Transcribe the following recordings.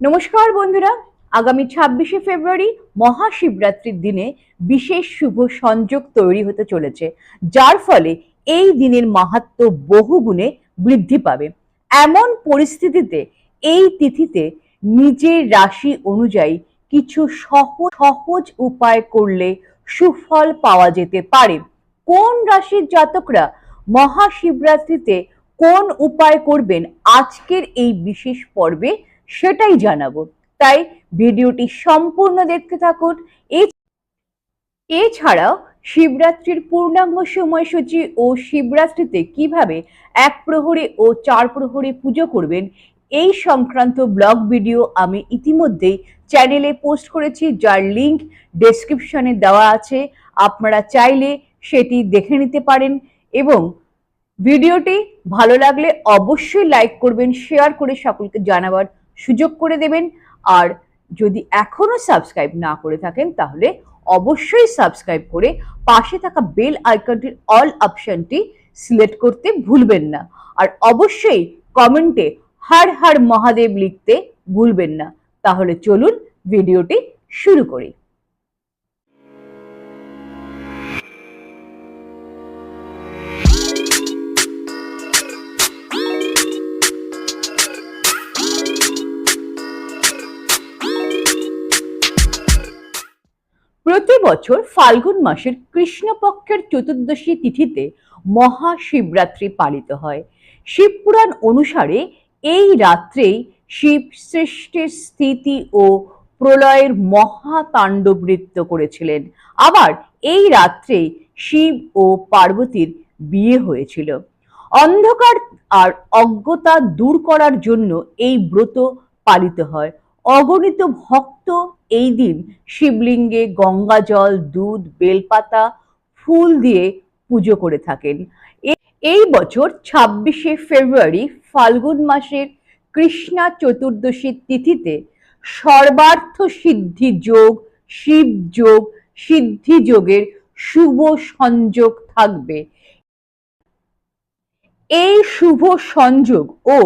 নমস্কার বন্ধুরা, আগামী ছাব্বিশে ফেব্রুয়ারি মহাশিবরাত্রির দিনে বিশেষ শুভ সংযোগ তৈরি হতে চলেছে, যার ফলে এই দিনের মাহাত্ম বহুগুণে বৃদ্ধি পাবে। এমন পরিস্থিতিতে এই তিথিতে নিজের রাশি অনুযায়ী কিছু সহজ সহজ উপায় করলে সুফল পাওয়া যেতে পারে। কোন রাশির জাতকরা মহাশিবরাত্রিতে কোন উপায় করবেন? আজকের এই বিশেষ পর্বে সেটাই জানাব। তাই ভিডিওটি সম্পূর্ণ দেখতে থাকুন। এছাড়াও শিবরাত্রির পূর্ণাঙ্গ সময়সূচি ও শিবরাত্রিতে কীভাবে এক প্রহরে ও চার প্রহরে পুজো করবেন, এই সংক্রান্ত ব্লগ ভিডিও আমি ইতিমধ্যেই চ্যানেলে পোস্ট করেছি, যার লিংক ডেসক্রিপশনে দেওয়া আছে। আপনারা চাইলে সেটি দেখে নিতে পারেন এবং ভিডিওটি ভালো লাগলে অবশ্যই লাইক করবেন, শেয়ার করে সকলকে জানাবার সুযোগ করে দেবেন। আর যদি এখনও সাবস্ক্রাইব না করে থাকেন, তাহলে অবশ্যই সাবস্ক্রাইব করে পাশে থাকা বেল আইকনটির অল অপশনটি সিলেক্ট করতে ভুলবেন না। আর অবশ্যই কমেন্টে হার হার মহাদেব লিখতে ভুলবেন না। তাহলে চলুন ভিডিওটি শুরু করি। প্রতি বছর ফাল্গুন মাসের কৃষ্ণপক্ষের চতুর্দশী তিথিতে মহাশিবরাত্রি পালিত হয়। শিবপুরাণ অনুসারে এই রাত্রেই শিব সৃষ্টির স্থিতি ও প্রলয়ের মহাতাণ্ডব করেছিলেন। আবার এই রাত্রেই শিব ও পার্বতীর বিয়ে হয়েছিল। অন্ধকার আর অজ্ঞতা দূর করার জন্য এই ব্রত পালিত হয়। অগণিত ভক্ত এই দিন শিবলিঙ্গে গঙ্গা জল, দুধ, বেলপাতা, ফুল দিয়ে পুজো করে থাকেন। এই বছর ছাব্বিশে ফেব্রুয়ারি ফাল্গুন মাসের কৃষ্ণা চতুর্দশী তিথিতে সর্বার্থ সিদ্ধি যোগ, শিব যোগ, সিদ্ধি যোগের শুভ সংযোগ থাকবে। এই শুভ সংযোগ ও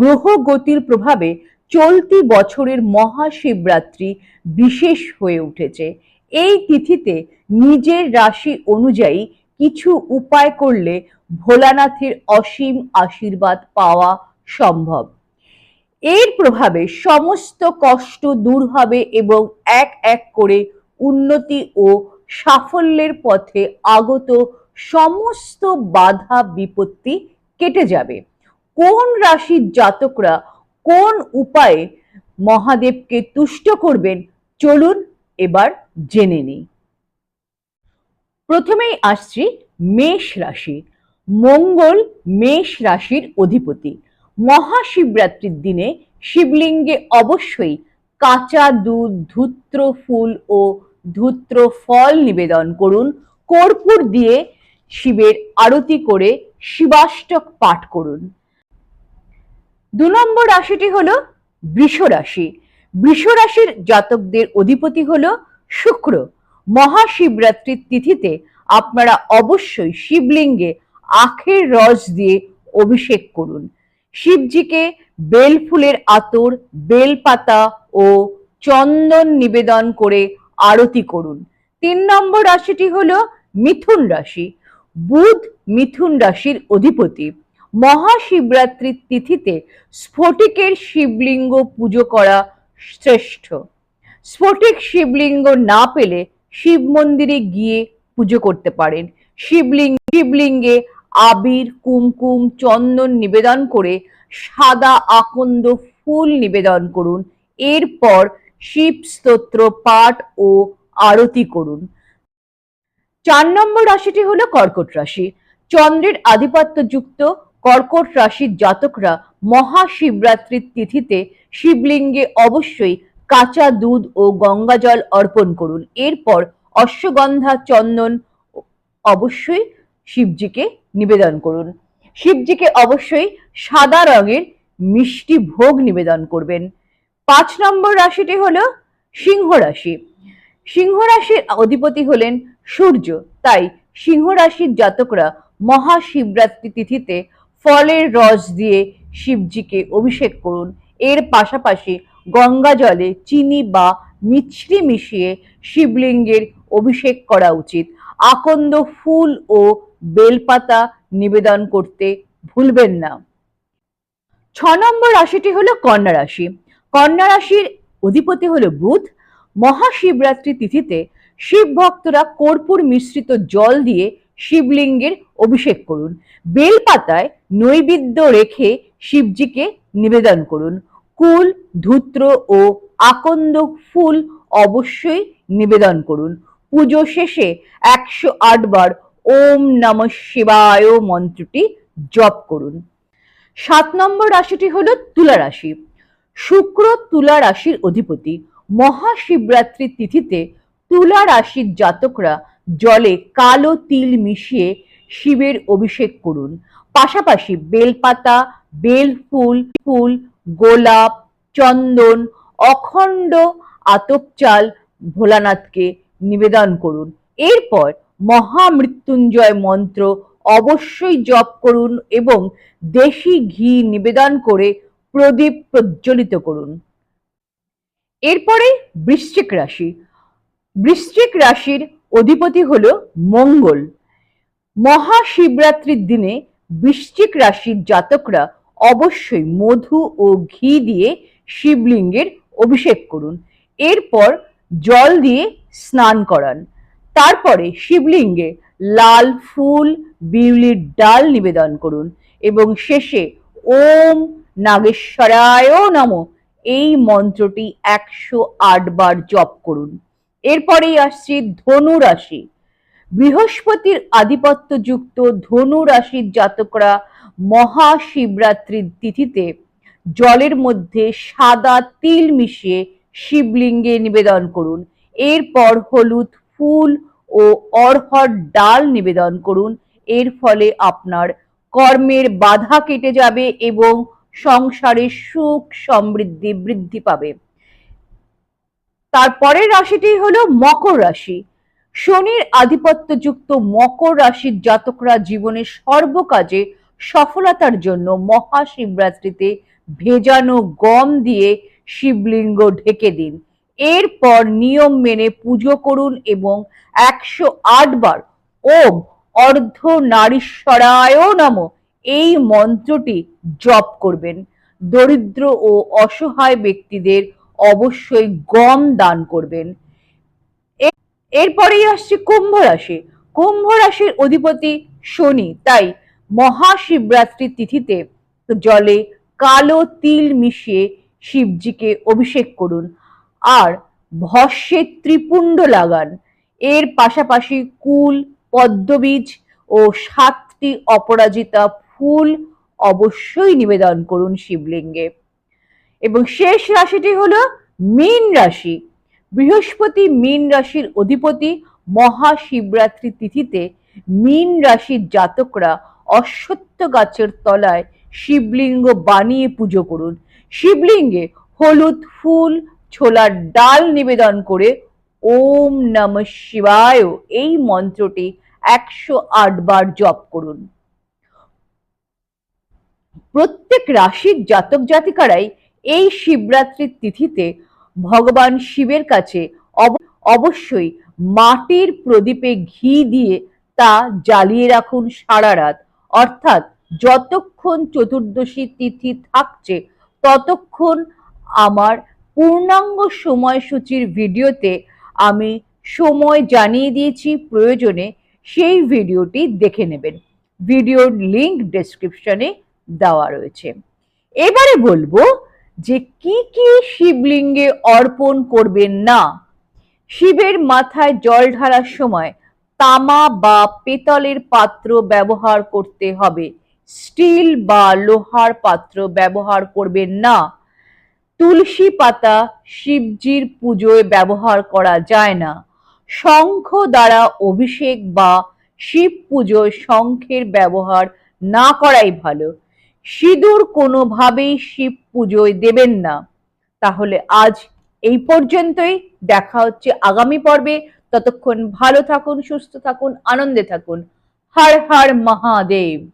গ্রহ গতির প্রভাবে চলতি বছরের মহাশিবরাত্রি বিশেষ হয়ে উঠেছে। এই তিথিতে নিজের রাশি অনুযায়ী কিছু উপায় করলে ভোলানাথের অসীম আশীর্বাদ পাওয়া সম্ভব। এর প্রভাবে সমস্ত কষ্ট দূর হবে এবং এক এক করে উন্নতি ও সাফল্যের পথে আগত সমস্ত বাধা বিপত্তি কেটে যাবে। কোন রাশির জাতকরা কোন উপায়ে মহাদেবকে তুষ্ট করবেন? চলুন এবার জেনে নিই। প্রথমেই আসছি মেষ রাশি। মঙ্গল মেষ রাশির অধিপতি। মহাশিবরাত্রির দিনে শিবলিঙ্গে অবশ্যই কাঁচা দুধ, ধূত্র ফুল ও ধূত্র ফল নিবেদন করুন। কর্পূর দিয়ে শিবের আরতি করে শিবাষ্টক পাঠ করুন। দু নম্বর রাশিটি হলো বৃষ রাশি। বৃষ রাশির জাতকদের অধিপতি হলো শুক্র। মহাশিবরাত্রির তিথিতে আপনারা অবশ্যই শিবলিঙ্গে আখের রস দিয়ে অভিষেক করুন। শিবজিকে বেল ফুলের আতর বেলপাতা ও চন্দন নিবেদন করে আরতি করুন। তিন নম্বর রাশিটি হলো মিথুন রাশি। বুধ মিথুন রাশির অধিপতি। মহাশিবরাত্রির তিথিতে স্ফটিকের শিবলিঙ্গ পুজো করা শ্রেষ্ঠ। স্ফটিক শিবলিঙ্গ না পেলে শিব মন্দিরে গিয়ে পুজো করতে পারেন। শিবলিঙ্গ, শিবলিঙ্গে আবির, কুমকুম, চন্দন নিবেদন করে সাদা আকন্দ ফুল নিবেদন করুন। এরপর শিব স্তোত্র পাঠ ও আরতি করুন। চার নম্বর রাশিটি হলো কর্কট রাশি। চন্দ্রের আধিপত্যযুক্ত কর্কট রাশির জাতকরা মহাশিবরাত্রির তিথিতে শিবলিঙ্গে অবশ্যই কাঁচা দুধ ও গঙ্গা জল অর্পণ করুন। এরপর অশ্বগন্ধা চন্দন অবশ্যই শিবজিকে নিবেদন করুন। শিবজিকে অবশ্যই সাদা রঙের মিষ্টি ভোগ নিবেদন করবেন। পাঁচ নম্বর রাশিটি হলো সিংহ রাশি। সিংহ রাশির অধিপতি হলেন সূর্য। তাই সিংহ রাশির জাতকরা মহাশিবরাত্রি তিথিতে ফলের রস দিয়ে শিবজিকে অভিষেক করুন। এর পাশাপাশি গঙ্গা জলে চিনি বা মিছরি মিশিয়ে শিবলিঙ্গের অভিষেক করা উচিত। আকন্দ ফুল ও বেলপাতা নিবেদন করতে ভুলবেন না। ছ নম্বর রাশিটি হলো কন্যা রাশি। কন্যা রাশির অধিপতি হলো বুধ। মহাশিবরাত্রি তিথিতে শিব ভক্তরা কর্পূর মিশ্রিত জল দিয়ে শিবলিঙ্গের অভিষেক করুন। বেলপাতায় নৈবেদ্য রেখে শিবজিকে নিবেদন করুন। কুল, ধূত্র ও আকন্দ ফুল অবশ্যই নিবেদন করুন। পুজো শেষে একশো বার ওম নম শিবায় মন্ত্রটি জপ করুন। সাত নম্বর রাশিটি হল তুলা রাশি। শুক্র তুলা রাশির অধিপতি। মহাশিবরাত্রি তিথিতে তুলা রাশির জাতকরা জলে কালো তিল মিশিয়ে শিবের অভিষেক করুন। পাশাপাশি বেলপাতা বেল ফুল ফুল গোলাপ, চন্দন, অখণ্ড আতপ চাল ভোলানাথকে নিবেদন করুন। এরপর মহামৃত্যুঞ্জয় মন্ত্র অবশ্যই জপ করুন এবং দেশি ঘি নিবেদন করে প্রদীপ প্রজ্বলিত করুন। এরপরে বৃশ্চিক রাশি। বৃশ্চিক রাশির অধিপতি হলো মঙ্গল। মহাশিবরাত্রির দিনে বৃশ্চিক রাশির জাতকরা অবশ্যই মধু ও ঘি দিয়ে শিবলিঙ্গের অভিষেক করুন। এরপর জল দিয়ে স্নান করান। তারপরে শিবলিঙ্গে লাল ফুল, বিউলির ডাল নিবেদন করুন এবং শেষে ওম নাগেশ্বরায় নম। এই মন্ত্রটি একশো আট বার জপ করুন। এরপরেই আসছে ধনু রাশি। বৃহস্পতির আধিপত্যযুক্ত ধনু রাশির জাতকরা মহাশিবরাত্রির তিথিতে জলের মধ্যে সাদা তিল মিশিয়ে শিবলিঙ্গে নিবেদন করুন। এরপর হলুদ ফুল ও অর্হর ডাল নিবেদন করুন। এর ফলে আপনার কর্মের বাধা কেটে যাবে এবং সংসারে সুখ সমৃদ্ধি বৃদ্ধি পাবে। তারপরের রাশিটি হলো মকর রাশি। শনির আধিপত্যযুক্ত মকর রাশির জাতকরা জীবনের সর্বকাজে সফলতার জন্য মহাশিবরাত্রিতে ভেজানো গম দিয়ে শিবলিঙ্গ ঢেকে দিন। এরপর নিয়ম মেনে পুজো করুন এবং একশো আট বার ওম অর্ধ নারীশ্বরায় নম এই মন্ত্রটি জপ করবেন। দরিদ্র ও অসহায় ব্যক্তিদের অবশ্যই গম দান করবেন। এরপরেই আসছে কুম্ভ রাশি। কুম্ভ রাশির অধিপতি শনি, তাই মহাশিবরাত্রি তিথিতে জলে কালো তিল মিশিয়ে শিবজিকে অভিষেক করুন। আর ভস্যে ত্রিপুণ্ড লাগান। এর পাশাপাশি কুল, পদ্মবীজ ও সাতটি অপরাজিতা ফুল অবশ্যই নিবেদন করুন শিবলিঙ্গে। এবং শেষ রাশিটি হলো মীন রাশি। বৃহস্পতি মীন রাশির অধিপতি মহাশিবরাত্রি তিথিতে মীন রাশির জাতকরা অশ্বত্থ গাছের তলায় শিবলিঙ্গ বানিয়ে পুজো করুন। শিবলিঙ্গে হলুদ ফুল, ছোলার ডাল নিবেদন করে ওম নম শিবায় এই মন্ত্রটি একশো আট বার জপ করুন। প্রত্যেক রাশির জাতক জাতিকারাই এই শিবরাত্রির তিথিতে ভগবান শিবের কাছে অব- অবশ্যই মাটির প্রদীপে ঘি দিয়ে তা জ্বালিয়ে রাখুন সারা রাত। অর্থাৎ যতক্ষণ চতুর্দশী তিথি থাকছে, ততক্ষণ আমার পূর্ণাঙ্গ সময়সূচির ভিডিওতে আমি সময় জানিয়ে দিয়েছি, প্রয়োজনে সেই ভিডিওটি দেখে নেবেন। ভিডিওর লিংক ডেসক্রিপশনে দেওয়া রয়েছে। এবারে বলব যে কি কি শিবলিঙ্গে অর্পণ করবেন না। শিবের মাথায় জল ঢালার সময় তামা বা পেতলের পাত্র ব্যবহার করতে হবে। স্টিল বা লোহার পাত্র ব্যবহার করবেন না। তুলসী পাতা শিবজির পুজোয় ব্যবহার করা যায় না। শঙ্খ দ্বারা অভিষেক বা শিব পুজোয় শঙ্খের ব্যবহার না করাই ভালো। সিঁদুর কোনোভাবেই শিব পুজোয় দেবেন না। তাহলে আজ এই পর্যন্তই। দেখা হচ্ছে আগামী পর্বে। ততক্ষণ ভালো থাকুন, সুস্থ থাকুন, আনন্দে থাকুন। হর হর মহাদেব।